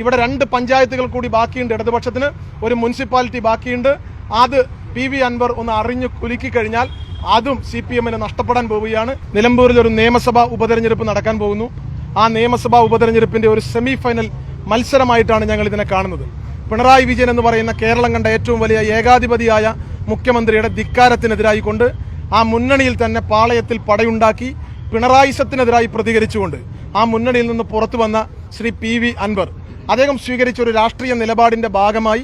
ഇവിടെ രണ്ട് പഞ്ചായത്തുകൾ കൂടി ബാക്കിയുണ്ട്. ഇടതുപക്ഷത്തിന് ഒരു മുനിസിപ്പാലിറ്റി ബാക്കിയുണ്ട്. അത് പി വി അൻവർ ഒന്ന് അറിഞ്ഞു കുലുക്കി കഴിഞ്ഞാൽ അതും സി പി എമ്മിന് നഷ്ടപ്പെടാൻ പോവുകയാണ്. നിലമ്പൂരിൽ ഒരു നിയമസഭാ ഉപതെരഞ്ഞെടുപ്പ് നടക്കാൻ പോകുന്നു. ആ നിയമസഭാ ഉപതെരഞ്ഞെടുപ്പിന്റെ ഒരു സെമി ഫൈനൽ മത്സരമായിട്ടാണ് ഞങ്ങൾ ഇതിനെ കാണുന്നത്. പിണറായി വിജയൻ എന്ന് പറയുന്ന കേരളം കണ്ട ഏറ്റവും വലിയ ഏകാധിപതിയായ മുഖ്യമന്ത്രിയുടെ ധിക്കാരത്തിനെതിരായി കൊണ്ട് ആ മുന്നണിയിൽ തന്നെ പാളയത്തിൽ പടയുണ്ടാക്കി പിണറായിസത്തിനെതിരായി പ്രതികരിച്ചുകൊണ്ട് ആ മുന്നണിയിൽ നിന്ന് പുറത്തു വന്ന ശ്രീ പി വി അൻവർ അദ്ദേഹം സ്വീകരിച്ച ഒരു രാഷ്ട്രീയ നിലപാടിന്റെ ഭാഗമായി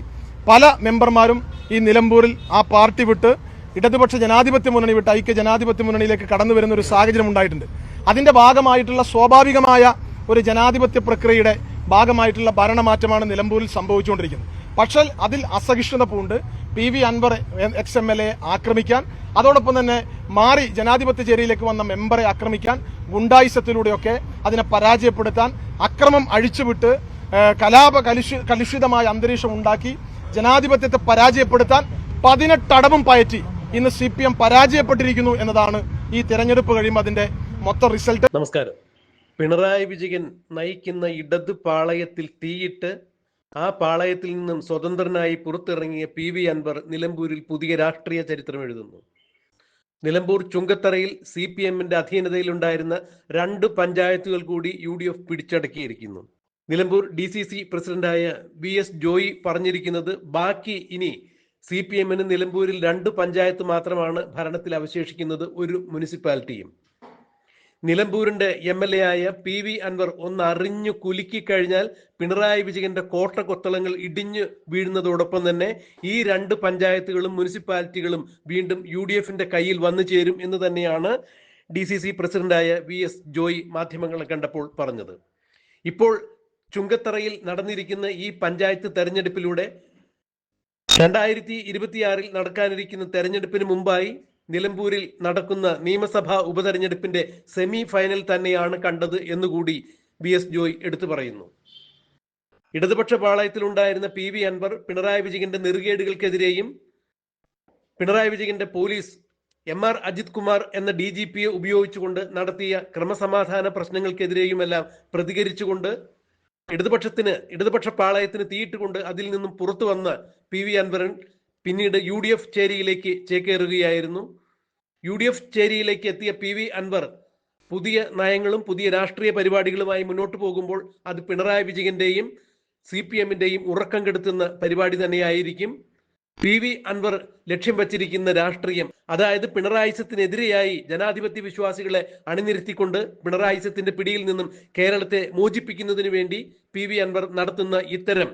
പല മെമ്പർമാരും ഈ നിലമ്പൂരിൽ ആ പാർട്ടി വിട്ട് ഇടതുപക്ഷ ജനാധിപത്യ മുന്നണി വിട്ട് ഐക്യ ജനാധിപത്യ മുന്നണിയിലേക്ക് കടന്നു വരുന്ന ഒരു സാഹചര്യം ഉണ്ടായിട്ടുണ്ട്. അതിന്റെ ഭാഗമായിട്ടുള്ള സ്വാഭാവികമായ ഒരു ജനാധിപത്യ പ്രക്രിയയുടെ ഭാഗമായിട്ടുള്ള ഭരണമാറ്റമാണ് നിലമ്പൂരിൽ സംഭവിച്ചുകൊണ്ടിരിക്കുന്നത്. പക്ഷേ അതിൽ അസഹിഷ്ണുത പൂണ്ട് P V Anvar ex M L A ആക്രമിക്കാൻ അതോടൊപ്പം തന്നെ മാറി ജനാധിപത്യ ചേരിയിലേക്ക് വന്ന മെമ്പറെ ആക്രമിക്കാൻ ഗുണ്ടായിസത്തിലൂടെയൊക്കെ അതിനെ പരാജയപ്പെടുത്താൻ അക്രമം അഴിച്ചുവിട്ട് കലാപ കലുഷി കലുഷിതമായ അന്തരീക്ഷം ഉണ്ടാക്കി ജനാധിപത്യത്തെ പരാജയപ്പെടുത്താൻ പതിനെട്ടടവും പയറ്റി ഇന്ന് സി പി എം പരാജയപ്പെട്ടിരിക്കുന്നു എന്നതാണ് ഈ തെരഞ്ഞെടുപ്പ് കഴിയുമ്പോൾ അതിന്റെ മൊത്തം റിസൾട്ട്. നമസ്കാരം. പിണറായി വിജയൻ നയിക്കുന്ന ഇടത് പാളയത്തിൽ തീയിട്ട് ആ പാളയത്തിൽ നിന്നും സ്വതന്ത്രനായി പുറത്തിറങ്ങിയ പി വി അൻവർ നിലമ്പൂരിൽ പുതിയ രാഷ്ട്രീയ ചരിത്രം എഴുതുന്നു. നിലമ്പൂർ ചുങ്കത്തറയിൽ സി പി എമ്മിന്റെ അധീനതയിലുണ്ടായിരുന്ന രണ്ട് പഞ്ചായത്തുകൾ കൂടി യു ഡി എഫ് പിടിച്ചടക്കിയിരിക്കുന്നു. നിലമ്പൂർ ഡി സി സി പ്രസിഡന്റായ വി എസ് ജോയി പറഞ്ഞിരിക്കുന്നത് ബാക്കി ഇനി സി പി എമ്മിന് നിലമ്പൂരിൽ രണ്ട് പഞ്ചായത്ത് മാത്രമാണ് ഭരണത്തിൽ അവശേഷിക്കുന്നത് ഒരു മുനിസിപ്പാലിറ്റിയും. നിലമ്പൂരിന്റെ എം എൽ എ ആയ പി വി അൻവർ ഒന്ന് അറിഞ്ഞു കുലുക്കി കഴിഞ്ഞാൽ പിണറായി വിജയന്റെ കോട്ട കൊത്തളങ്ങൾ ഇടിഞ്ഞു വീഴുന്നതോടൊപ്പം തന്നെ ഈ രണ്ട് പഞ്ചായത്തുകളും മുനിസിപ്പാലിറ്റികളും വീണ്ടും യു ഡി എഫിന്റെ കയ്യിൽ വന്നു ചേരും എന്ന് തന്നെയാണ് ഡി സി സി പ്രസിഡന്റായ വി എസ് ജോയ് മാധ്യമങ്ങളെ കണ്ടപ്പോൾ പറഞ്ഞത്. ഇപ്പോൾ ചുങ്കത്തറയിൽ നടന്നിരിക്കുന്ന ഈ പഞ്ചായത്ത് തെരഞ്ഞെടുപ്പിലൂടെ രണ്ടായിരത്തി ഇരുപത്തിയാറിൽ നടക്കാനിരിക്കുന്ന തെരഞ്ഞെടുപ്പിന് മുമ്പായി നിലമ്പൂരിൽ നടക്കുന്ന നിയമസഭാ ഉപതെരഞ്ഞെടുപ്പിന്റെ സെമി ഫൈനൽ തന്നെയാണ് കണ്ടത് എന്നുകൂടി ബി എസ് ജോയ് എടുത്തു പറയുന്നു. ഇടതുപക്ഷ പാളയത്തിലുണ്ടായിരുന്ന പി വി അൻവർ പിണറായി വിജയന്റെ നെറുകേടുകൾക്കെതിരെയും പിണറായി വിജയന്റെ police M R Ajith Kumar എന്ന ഡി ജി പിയെ ഉപയോഗിച്ചുകൊണ്ട് നടത്തിയ ക്രമസമാധാന പ്രശ്നങ്ങൾക്കെതിരെയുമെല്ലാം പ്രതികരിച്ചുകൊണ്ട് ഇടതുപക്ഷത്തിന് ഇടതുപക്ഷ പാളയത്തിന് തീയിട്ടുകൊണ്ട് അതിൽ നിന്നും പുറത്തു വന്ന പി വി അൻവരൻ പിന്നീട് യു ഡി എഫ് ചേരിയിലേക്ക് ചേക്കേറുകയായിരുന്നു. യു ഡി എഫ് ചേരിയിലേക്ക് എത്തിയ പി വി അൻവർ പുതിയ നയങ്ങളും പുതിയ രാഷ്ട്രീയ പരിപാടികളുമായി മുന്നോട്ട് പോകുമ്പോൾ അത് പിണറായി വിജയന്റെയും സി പി എമ്മിന്റെയും ഉറക്കം കെടുത്തുന്ന പരിപാടി തന്നെയായിരിക്കും. പി വി അൻവർ ലക്ഷ്യം വച്ചിരിക്കുന്ന രാഷ്ട്രീയം അതായത് പിണറായിസത്തിനെതിരെയായി ജനാധിപത്യ വിശ്വാസികളെ അണിനിരത്തിക്കൊണ്ട് പിണറായിസത്തിന്റെ പിടിയിൽ നിന്നും കേരളത്തെ മോചിപ്പിക്കുന്നതിന് വേണ്ടി പി വി അൻവർ നടത്തുന്ന ഇത്തരം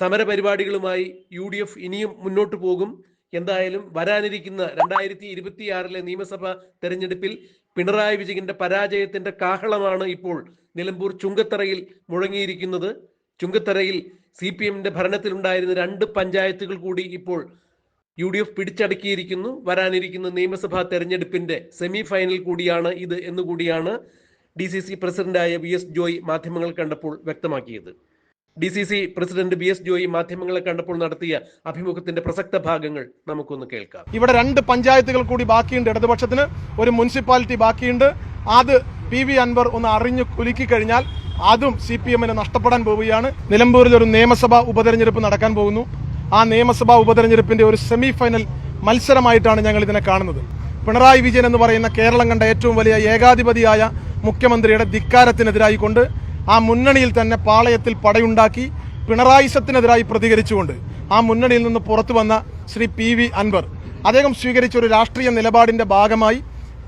സമരപരിപാടികളുമായി യു ഡി എഫ് ഇനിയും മുന്നോട്ട് പോകും. എന്തായാലും വരാനിരിക്കുന്ന രണ്ടായിരത്തി ഇരുപത്തിയാറിലെ നിയമസഭാ തെരഞ്ഞെടുപ്പിൽ പിണറായി വിജയന്റെ പരാജയത്തിന്റെ കാഹളമാണ് ഇപ്പോൾ നിലമ്പൂർ ചുങ്കത്തറയിൽ മുഴങ്ങിയിരിക്കുന്നത്. ചുങ്കത്തറയിൽ സി പി എമ്മിന്റെ ഭരണത്തിലുണ്ടായിരുന്ന രണ്ട് പഞ്ചായത്തുകൾ കൂടി ഇപ്പോൾ യു ഡി എഫ് പിടിച്ചടക്കിയിരിക്കുന്നു. വരാനിരിക്കുന്ന നിയമസഭാ തെരഞ്ഞെടുപ്പിന്റെ സെമി ഫൈനൽ കൂടിയാണ് ഇത് എന്നുകൂടിയാണ് ഡി സി സി പ്രസിഡന്റായ വി എസ് ജോയ് മാധ്യമങ്ങൾ കണ്ടപ്പോൾ വ്യക്തമാക്കിയത്. D C C president B S Joy മാധ്യമങ്ങളെ കണ്ടപ്പോൾ നടത്തിയ അഭിമുഖത്തിന്റെ പ്രസക്ത ഭാഗങ്ങൾ നമുക്കൊന്ന് കേൾക്കാം. ഇവിടെ രണ്ട് പഞ്ചായത്തുകൾ കൂടി ബാക്കിയുണ്ട്. ഇടതുപക്ഷത്തിന് ഒരു മുനിസിപ്പാലിറ്റി ബാക്കിയുണ്ട്. അത് പി വി അൻവർ ഒന്ന് അറിഞ്ഞു കുലുക്കി കഴിഞ്ഞാൽ അതും സി പി എമ്മിന് നഷ്ടപ്പെടാൻ പോവുകയാണ്. നിലമ്പൂരിൽ ഒരു നിയമസഭാ ഉപതെരഞ്ഞെടുപ്പ് നടക്കാൻ പോകുന്നു. ആ നിയമസഭാ ഉപതെരഞ്ഞെടുപ്പിന്റെ ഒരു സെമി ഫൈനൽ മത്സരമായിട്ടാണ് ഞങ്ങൾ ഇതിനെ കാണുന്നത്. പിണറായി വിജയൻ എന്ന് പറയുന്ന കേരളം കണ്ട ഏറ്റവും വലിയ ഏകാധിപതിയായ മുഖ്യമന്ത്രിയുടെ ധിക്കാരത്തിനെതിരായി കൊണ്ട് ആ മുന്നണിയിൽ തന്നെ പാളയത്തിൽ പടയുണ്ടാക്കി പിണറായിസത്തിനെതിരായി പ്രതികരിച്ചുകൊണ്ട് ആ മുന്നണിയിൽ നിന്ന് പുറത്തു വന്ന ശ്രീ പി വി അൻവർ. അദ്ദേഹം സ്വീകരിച്ച ഒരു രാഷ്ട്രീയ നിലപാടിന്റെ ഭാഗമായി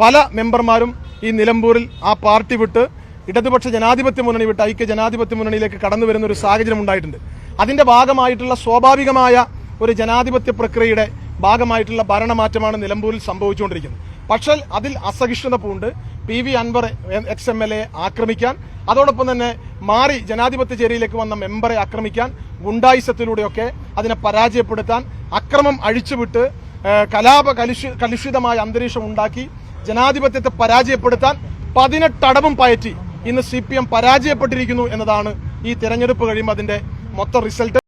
പല മെമ്പർമാരും ഈ നിലമ്പൂരിൽ ആ പാർട്ടി വിട്ട് ഇടതുപക്ഷ ജനാധിപത്യ മുന്നണി വിട്ട് ഐക്യ ജനാധിപത്യ മുന്നണിയിലേക്ക് കടന്നു വരുന്ന ഒരു സാഹചര്യം ഉണ്ടായിട്ടുണ്ട്. അതിന്റെ ഭാഗമായിട്ടുള്ള സ്വാഭാവികമായ ഒരു ജനാധിപത്യ പ്രക്രിയയുടെ ഭാഗമായിട്ടുള്ള ഭരണമാറ്റമാണ് നിലമ്പൂരിൽ സംഭവിച്ചുകൊണ്ടിരിക്കുന്നത്. പക്ഷേ അതിൽ അസഹിഷ്ണുത പൂണ്ട് P V Anvar ex M L A ആക്രമിക്കാൻ അതോടൊപ്പം തന്നെ മാറി ജനാധിപത്യ ചേരിയിലേക്ക് വന്ന മെമ്പറെ ആക്രമിക്കാൻ ഗുണ്ടായിസത്തിലൂടെയൊക്കെ അതിനെ പരാജയപ്പെടുത്താൻ അക്രമം അഴിച്ചുവിട്ട് കലാപ കലുഷി കലുഷിതമായ അന്തരീക്ഷം ഉണ്ടാക്കി ജനാധിപത്യത്തെ പരാജയപ്പെടുത്താൻ പതിനെട്ടടവും പയറ്റി ഇന്ന് സി പരാജയപ്പെട്ടിരിക്കുന്നു എന്നതാണ് ഈ തിരഞ്ഞെടുപ്പ് കഴിയുമ്പോൾ അതിന്റെ മൊത്തം റിസൾട്ട്.